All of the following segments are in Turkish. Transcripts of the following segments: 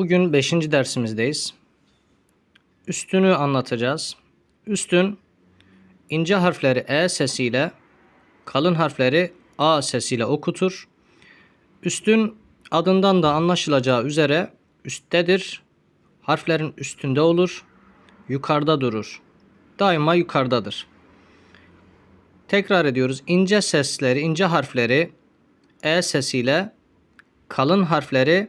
Bugün 5. dersimizdeyiz. Üstünü anlatacağız. Üstün ince harfleri E sesiyle, kalın harfleri A sesiyle okutur. Üstün adından da anlaşılacağı üzere üsttedir. Harflerin üstünde olur, yukarıda durur. Daima yukarıdadır. Tekrar ediyoruz. İnce sesleri, ince harfleri E sesiyle, kalın harfleri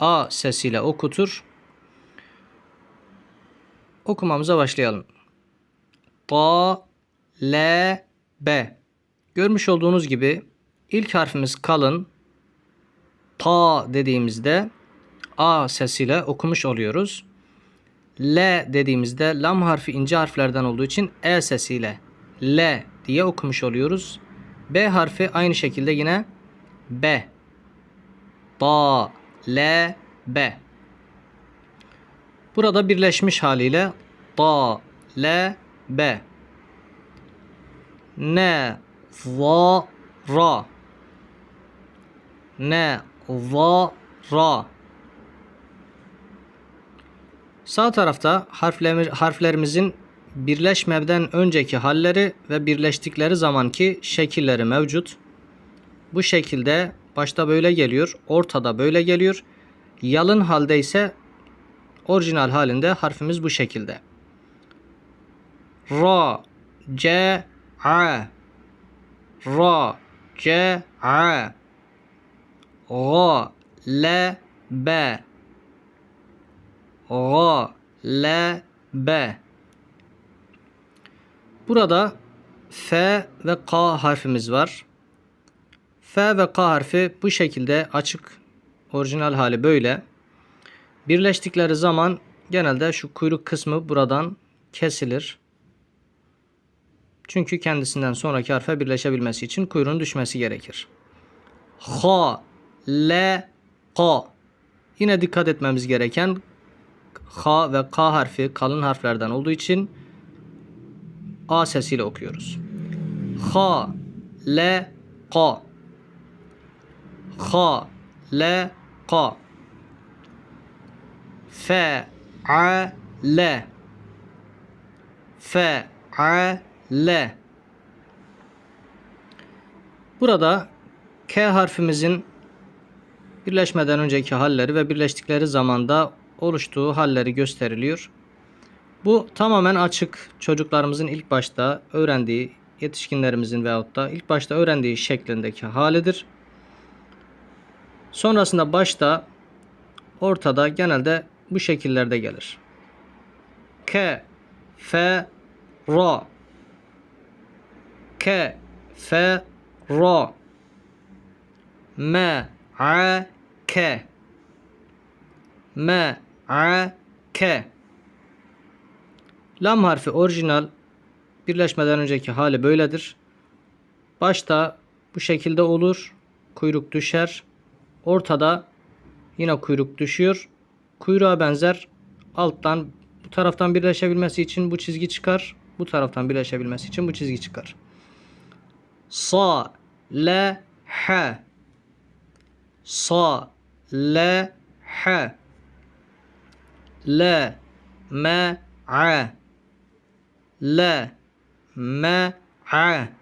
A sesiyle okutur. Okumamıza başlayalım. Ta, L, B. Görmüş olduğunuz gibi ilk harfimiz kalın. Ta dediğimizde A sesiyle okumuş oluyoruz. L dediğimizde lam harfi ince harflerden olduğu için E sesiyle L diye okumuş oluyoruz. B harfi aynı şekilde yine B. Ta, L, B. Burada birleşmiş haliyle Ta, L, B. Ne, va, ra. Ne, va, ra. Sağ tarafta harflerimiz, harflerimizin birleşmeden önceki halleri ve birleştikleri zamanki şekilleri mevcut. Bu şekilde başta böyle geliyor, ortada böyle geliyor. Yalın halde ise orijinal halinde harfimiz bu şekilde. Ra, C, A. Ra, C, A. Ga, L, B. Ga, L, B. Burada F ve K harfimiz var. F ve K harfi bu şekilde açık orijinal hali böyle. Birleştikleri zaman genelde şu kuyruk kısmı buradan kesilir. Çünkü kendisinden sonraki harfe birleşebilmesi için kuyruğun düşmesi gerekir. H, L, K. Yine dikkat etmemiz gereken H ve K harfi kalın harflerden olduğu için A sesiyle okuyoruz. H, L, K. H, L, K. F, A, L. F, A, L. Burada K harfimizin birleşmeden önceki halleri ve birleştikleri zamanda oluştuğu halleri gösteriliyor. Bu tamamen açık çocuklarımızın ilk başta öğrendiği, yetişkinlerimizin veyahut da ilk başta öğrendiği şeklindeki halidir. Sonrasında başta, ortada genelde bu şekillerde gelir. K, F, Ra. K, F, Ra. M, A, K. M, A, K. Lam harfi orijinal birleşmeden önceki hali böyledir. Başta bu şekilde olur. Kuyruk düşer. Ortada yine kuyruk düşüyor. Kuyruğa benzer alttan bu taraftan birleşebilmesi için bu çizgi çıkar. Bu taraftan birleşebilmesi için bu çizgi çıkar. Sa, l, h. Sa, l, h. L, m, a. L, M, A.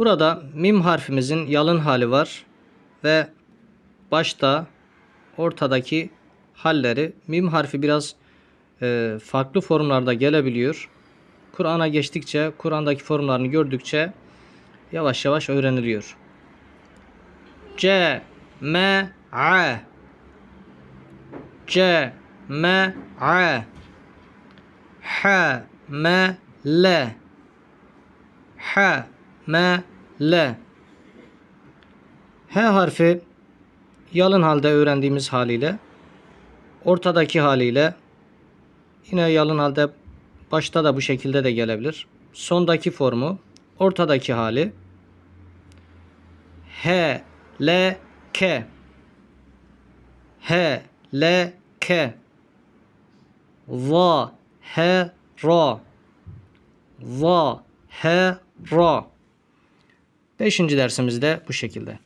Burada mim harfimizin yalın hali var ve başta ortadaki halleri mim harfi biraz e, farklı formlarda gelebiliyor. Kur'an'a geçtikçe, Kur'an'daki formlarını gördükçe yavaş yavaş öğreniliyor. C, M, A. C, M, A. H, M, L. H, M, L. H harfi yalın halde öğrendiğimiz haliyle ortadaki haliyle yine yalın halde başta da bu şekilde de gelebilir. Sondaki formu ortadaki hali H, L, K. H, L, K. Va, H, Ra. Va, H, Ra. Beşinci dersimizde bu şekilde.